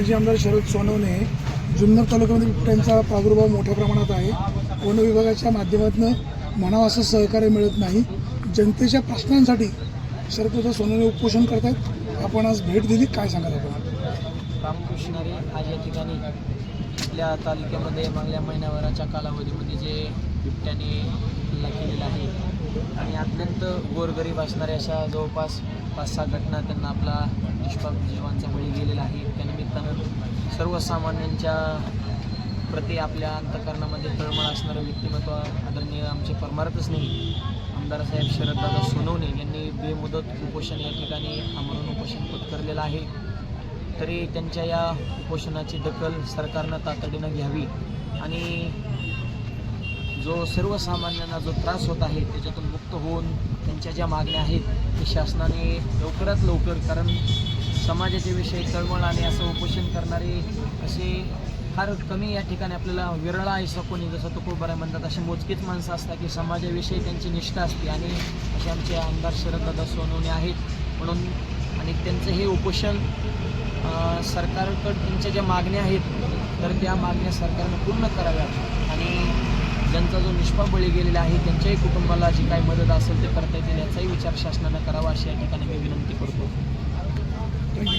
माजी आमदार शरद सोनवणे जुन्नर तालुक्यामध्ये बिबट्यांचा प्रादुर्भाव मोठ्या प्रमाणात आहे. वन विभागाच्या माध्यमातून म्हणावं असं सहकार्य मिळत नाही. जनतेच्या प्रश्नांसाठी शरद सोनवणे उपोषण करतात आपण आज भेट दिली. काय सांगाल आपण? रामकृष्णरी आज या ठिकाणी आपल्या तालुक्यामध्ये मागल्या महिन्याभराच्या कालावधीमध्ये जे बिबट्याने हल्ला केलेला आहे आणि अत्यंत गोरगरीब असणाऱ्या अशा जवळपास पाच सहा घटना त्यांना आपला निष्पाप जीवांचा बळी गेलेला आहे. त्यानिमित्तानं सर्वसामान्यांच्या प्रति आपल्या अंतकरणामध्ये तळमळ असणारं व्यक्तिमत्व आदरणीय आमचे परमारतच नाही. आमदार साहेब शरददादा सोनवणे यांनी बेमुदत उपोषण या ठिकाणी आमरण उपोषण पत्करलेलं आहे. तरी त्यांच्या या उपोषणाची दखल सरकारनं तातडीनं घ्यावी आणि जो सर्वसामान्यांना जो त्रास होत आहे त्याच्यातून मुक्त होऊन त्यांच्या ज्या मागण्या आहेत ते शासनाने लवकरात लवकर कारण समाजाच्या विषयी तळमळ आणि असं उपोषण करणारे असे फार कमी या ठिकाणी आपल्याला विरळा ऐसा कोणी जसं तो खूप बरं म्हणतात असे मोजकीच माणसं असतात की समाजाविषयी त्यांची निष्ठा असते आणि असे आमचे आमदार शरददादा सोनवणे आहेत. म्हणून आणि त्यांचं हे उपोषण सरकारकडं त्यांच्या ज्या मागण्या आहेत तर त्या मागण्या सरकारनं पूर्ण कराव्यात. आणि ज्यांचा जो निष्पा बळी गेलेला आहे त्यांच्याही कुटुंबाला जी काही मदत असेल ते करता येतील याचाही विचार शासनानं करावा अशी या ठिकाणी मी विनंती करतो.